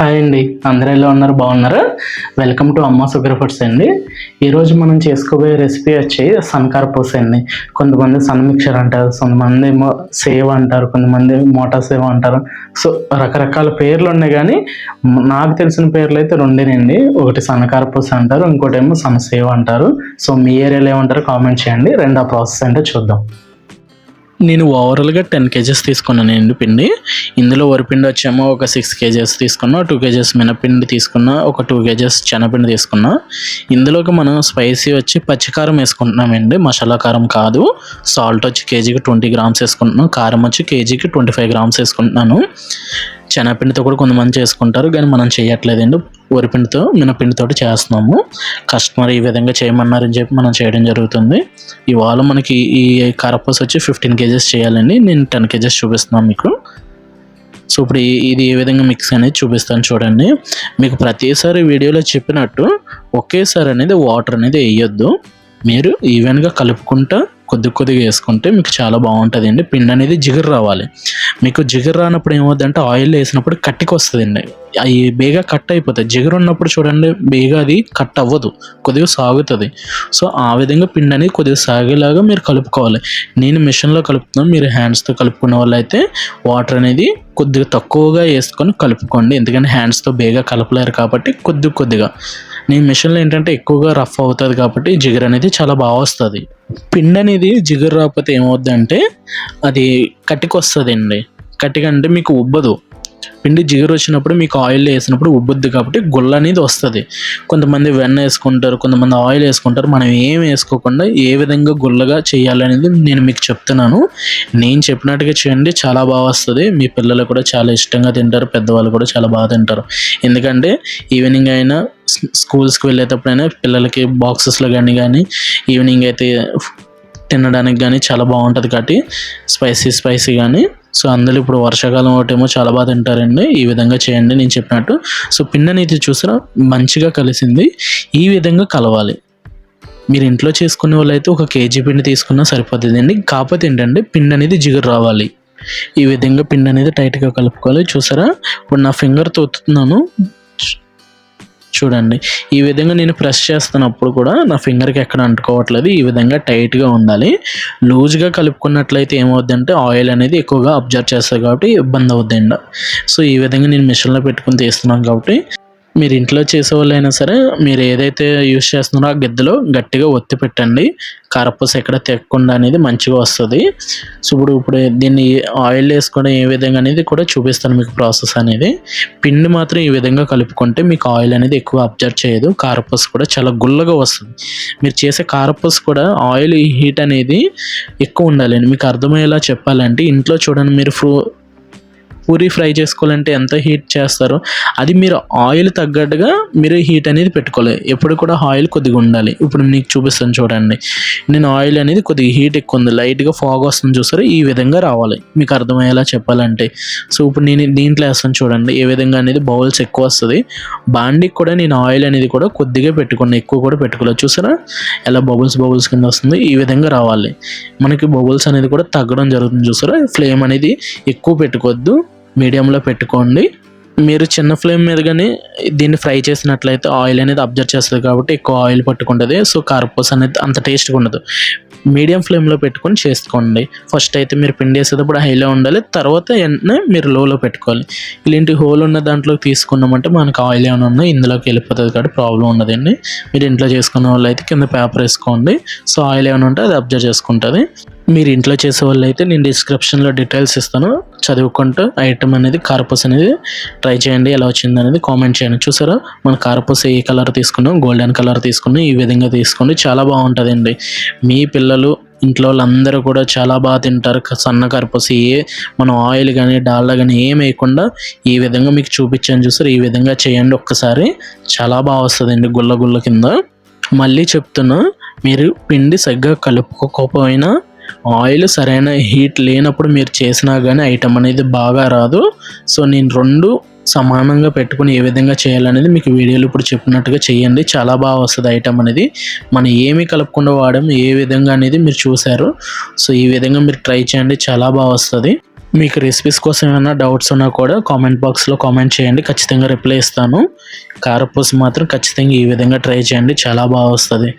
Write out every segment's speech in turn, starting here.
Hi అండి. అందరూ ఎలా ఉన్నారు? బాగున్నారా? Welcome to Amma sugar foods అండి. ఈరోజు మనం చేసుకోబోయే రెసిపీ వచ్చి సన్కార్ పూస అండి. కొంతమంది సన్ మిక్చర్ అంటారు కొంతమంది ఏమో సేవ్ అంటారు కొంతమంది మోటార్ సేవ్ అంటారు. సో రకరకాల పేర్లు ఉన్నాయి కానీ నాకు తెలిసిన పేర్లు అయితే రెండేనండి. ఒకటి సన్నకార పూస అంటారు ఇంకోటి ఏమో సన్ సేవ్ అంటారు. సో మీ ఏరియాలో ఏమంటారు కామెంట్ చేయండి. రెండు ఆ ప్రాసెస్ అంటే చూద్దాం. నేను ఓవరాల్గా టెన్ కేజెస్ తీసుకున్నానండి పిండి. ఇందులో వరిపిండి వచ్చేమో ఒక సిక్స్ కేజెస్ తీసుకున్నా టూ కేజెస్ మినపిండి తీసుకున్నా ఒక టూ కేజెస్ శనగపిండి తీసుకున్నా. ఇందులోకి మనం స్పైసీ వచ్చి పచ్చికారం వేసుకుంటున్నామండి మసాలా కారం కాదు. సాల్ట్ వచ్చి కేజీకి ట్వంటీ గ్రామ్స్ వేసుకుంటున్నాం. కారం వచ్చి కేజీకి ట్వంటీ ఫైవ్ గ్రామ్స్ వేసుకుంటున్నాను. శనగపిండితో కూడా కొంతమంది చేసుకుంటారు కానీ మనం చేయట్లేదండి. వరిపిండితో మినపిండితో చేస్తున్నాము. కస్టమర్ ఈ విధంగా చేయమన్నారని చెప్పి మనం చేయడం జరుగుతుంది. ఇవాళ మనకి ఈ కరపస్ వచ్చి ఫిఫ్టీన్ కేజెస్ చేయాలండి. నేను టెన్ కేజెస్ చూపిస్తున్నాను మీకు. సో ఇప్పుడు ఇది ఏ విధంగా మిక్స్ అనేది చూపిస్తాను చూడండి. మీకు ప్రతిసారి వీడియోలో చెప్పినట్టు ఒకేసారి అనేది వాటర్ అనేది వేయొద్దు. మీరు ఈవెన్గా కలుపుకుంటా కొద్ది కొద్దిగా వేసుకుంటే మీకు చాలా బాగుంటుంది అండి పిండి అనేది జిగురు రావాలి. మీకు జిగురు రానప్పుడు ఏమవుద్దంటే ఆయిల్ వేసినప్పుడు కట్టికి వస్తుందండి. అవి బేగా కట్ అయిపోతాయి. జిగురు ఉన్నప్పుడు చూడండి బేగా అది కట్ అవ్వదు. కొద్దిగా సాగుతుంది. సో ఆ విధంగా పిండి అనేది కొద్దిగా సాగేలాగా మీరు కలుపుకోవాలి. నేను మిషన్లో కలుపుతున్నాను. మీరు హ్యాండ్స్తో కలుపుకునే వాళ్ళు అయితే వాటర్ అనేది కొద్దిగా తక్కువగా వేసుకొని కలుపుకోండి. ఎందుకంటే హ్యాండ్స్తో బేగా కలపలేరు కాబట్టి కొద్ది కొద్దిగా. నేను మిషన్లో ఏంటంటే ఎక్కువగా రఫ్ అవుతుంది కాబట్టి జిగురు అనేది చాలా బాగా వస్తుంది. పిండి అనేది జిగురు రాకపోతే ఏమవుద్ది అంటే అది కట్టికొస్తుంది అండి కట్టిక అంటే మీకు ఉబ్బదు. పిండి జిగురు వచ్చినప్పుడు మీకు ఆయిల్ వేసినప్పుడు ఉబ్బుద్ది కాబట్టి గుల్ల అనేది వస్తుంది. కొంతమంది వెన్న వేసుకుంటారు కొంతమంది ఆయిల్ వేసుకుంటారు. మనం ఏం వేసుకోకుండా ఏ విధంగా గుల్లగా చేయాలనేది నేను మీకు చెప్తున్నాను. నేను చెప్పినట్టుగా చేయండి చాలా బాగా వస్తుంది. మీ పిల్లలు కూడా చాలా ఇష్టంగా తింటారు పెద్దవాళ్ళు కూడా చాలా బాగా తింటారు. ఎందుకంటే ఈవినింగ్ అయినా స్కూల్స్కి వెళ్ళేటప్పుడైనా పిల్లలకి బాక్సెస్లో కానీ కానీ ఈవినింగ్ అయితే తినడానికి కానీ చాలా బాగుంటుంది కాబట్టి స్పైసీ స్పైసీ కానీ. సో అందులో ఇప్పుడు వర్షాకాలం ఒకటేమో చాలా బాగా తింటారండి. ఈ విధంగా చేయండి నేను చెప్పినట్టు. సో పిండి అనేది చూసారా? మంచిగా కలిసింది. ఈ విధంగా కలవాలి. మీరు ఇంట్లో చేసుకునే వాళ్ళు అయితే ఒక కేజీ పిండి తీసుకున్నా సరిపోతుంది అండి. కాకపోతే ఏంటంటే పిండి అనేది జిగురు రావాలి. ఈ విధంగా పిండి అనేది టైట్గా కలుపుకోవాలి. చూసారా? ఇప్పుడు నా ఫింగర్ తోతున్నాను. చూడండి. ఈ విధంగా నేను ప్రెస్ చేస్తున్నప్పుడు కూడా నా ఫింగర్కి ఎక్కడ అంటుకోవట్లేదు. ఈ విధంగా టైట్గా ఉండాలి. లూజ్గా కలుపుకున్నట్లయితే ఏమవుద్దంటే ఆయిల్ అనేది ఎక్కువగా అబ్జర్వ్ చేస్తుంది కాబట్టి ఇబ్బంది అవుద్దండి. సో ఈ విధంగా నేను మిషన్లో పెట్టుకుని తీస్తున్నాను కాబట్టి మీరు ఇంట్లో చేసే వాళ్ళైనా సరే మీరు ఏదైతే యూస్ చేస్తున్నారో ఆ గిద్దలో గట్టిగా ఒత్తి పెట్టండి. కారపూస ఎక్కడ తెక్కకుండా అనేది మంచిగా వస్తుంది. సో ఇప్పుడు ఇప్పుడు దీన్ని ఆయిల్ వేసుకోవడం ఏ విధంగా అనేది కూడా చూపిస్తాను మీకు ప్రాసెస్ అనేది. పిండి మాత్రం ఈ విధంగా కలుపుకుంటే మీకు ఆయిల్ అనేది ఎక్కువ అబ్జర్వ్ చేయదు. కారపూస కూడా చాలా గుల్లగా వస్తుంది. మీరు చేసే కారపూస కూడా ఆయిల్ హీట్ అనేది ఎక్కువ ఉండాలండి. మీకు అర్థమయ్యేలా చెప్పాలంటే ఇంట్లో చూడండి మీరు ఫ్రూ పూరి ఫ్రై చేసుకోవాలంటే ఎంత హీట్ చేస్తారో అది మీరు ఆయిల్ తగ్గట్టుగా మీరు హీట్ అనేది పెట్టుకోవాలి. ఎప్పుడు కూడా ఆయిల్ కొద్దిగా ఉండాలి. ఇప్పుడు మీకు చూపిస్తాను చూడండి. నేను ఆయిల్ అనేది కొద్దిగా హీట్ ఎక్కువ ఉంది. లైట్గా ఫాగ్ వస్తుంది చూసారు? ఈ విధంగా రావాలి. మీకు అర్థమయ్యేలా చెప్పాలంటే. సో ఇప్పుడు నేను దీంట్లో వేస్తాను చూడండి. ఏ విధంగా అనేది బౌల్స్ ఎక్కువ వస్తుంది. బాండికి కూడా నేను ఆయిల్ అనేది కూడా కొద్దిగా పెట్టుకున్నాను ఎక్కువ కూడా పెట్టుకోలేదు. చూసారా? ఎలా బబుల్స్ బబుల్స్ కింద వస్తుంది. ఈ విధంగా రావాలి. మనకి బబుల్స్ అనేది కూడా తగ్గడం జరుగుతుంది చూసారా? ఫ్లేమ్ అనేది ఎక్కువ పెట్టుకోవద్దు. మీడియంలో పెట్టుకోండి. మీరు చిన్న ఫ్లేమ్ మీద కానీ దీన్ని ఫ్రై చేసినట్లయితే ఆయిల్ అనేది అబ్జర్వ్ చేస్తుంది కాబట్టి ఎక్కువ ఆయిల్ పట్టుకుంటుంది. సో కార్పూస్ అనేది అంత టేస్ట్గా ఉండదు. మీడియం ఫ్లేమ్లో పెట్టుకొని చేసుకోండి. ఫస్ట్ అయితే మీరు పిండి వేసేటప్పుడు హైలో ఉండాలి. తర్వాత వెంటనే మీరు లోలో పెట్టుకోవాలి. ఇలాంటి హోల్ ఉన్న దాంట్లోకి తీసుకున్నామంటే మనకు ఆయిల్ ఏమైనా ఉన్నా ఇందులోకి వెళ్ళిపోతుంది కాబట్టి ప్రాబ్లం ఉండదండి. మీరు ఇంట్లో చేసుకున్న వాళ్ళు అయితే కింద పేపర్ వేసుకోండి. సో ఆయిల్ ఏమైనా ఉంటే అది అబ్జర్వ్ చేసుకుంటుంది. మీరు ఇంట్లో చేసే వాళ్ళు అయితే నేను డిస్క్రిప్షన్లో డీటెయిల్స్ ఇస్తాను. చదువుకుంటూ ఐటమ్ అనేది కారపూస అనేది ట్రై చేయండి. ఎలా వచ్చింది అనేది కామెంట్ చేయండి. చూసారా? మన కారపూస ఏ కలర్ తీసుకున్నాం? గోల్డెన్ కలర్ తీసుకున్నాం? ఈ విధంగా తీసుకోండి. చాలా బాగుంటుందండి. మీ పిల్లలు ఇంట్లో వాళ్ళందరూ కూడా చాలా బాగా తింటారు. సన్న కరపూస ఏ మనం ఆయిల్ కానీ డాల్డా కానీ ఏం వేయకుండా ఈ విధంగా మీకు చూపించాను చూసారు? ఈ విధంగా చేయండి ఒక్కసారి. చాలా బాగా వస్తుందండి గుల్ల గుల్ల కింద. మళ్ళీ చెప్తున్నా మీరు పిండి సరిగ్గా కలుపుకోకపోయినా ఆయిల్ సరైన హీట్ లేనప్పుడు మీరు చేసినా కానీ ఐటమ్ అనేది బాగా రాదు. సో నేను రెండు సమానంగా పెట్టుకుని ఏ విధంగా చేయాలనేది మీకు వీడియోలో ఇప్పుడు చెప్పినట్టుగా చేయండి. చాలా బాగా వస్తుంది ఐటమ్ అనేది. మనం ఏమి కలపకుండా వాడడం ఏ విధంగా అనేది మీరు చూసారు సో ఈ విధంగా మీరు ట్రై చేయండి. చాలా బాగా వస్తుంది. మీకు రెసిపీస్ కోసం ఏమైనా డౌట్స్ ఉన్నా కూడా కామెంట్ బాక్స్లో కామెంట్ చేయండి. ఖచ్చితంగా రిప్లై ఇస్తాను. కారపూస మాత్రం ఖచ్చితంగా ఈ విధంగా ట్రై చేయండి. చాలా బాగా వస్తుంది.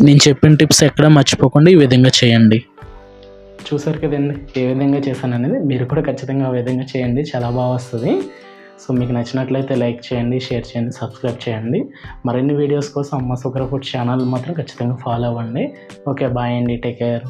నేను చెప్పిన టిప్స్ ఎక్కడ మర్చిపోకుండా ఈ విధంగా చేయండి. చూసారు కదండి ఏ విధంగా చేశాను అనేది మీరు కూడా ఖచ్చితంగా ఆ విధంగా చేయండి చాలా బాగా వస్తుంది. సో మీకు నచ్చినట్లయితే లైక్ చేయండి షేర్ చేయండి సబ్స్క్రైబ్ చేయండి. మరిన్ని వీడియోస్ కోసం అమ్మ సుగ్రఫుడ్ ఛానల్ మాత్రం ఖచ్చితంగా ఫాలో అవ్వండి. ఓకే బాయ్ అండి టేక్ కేర్.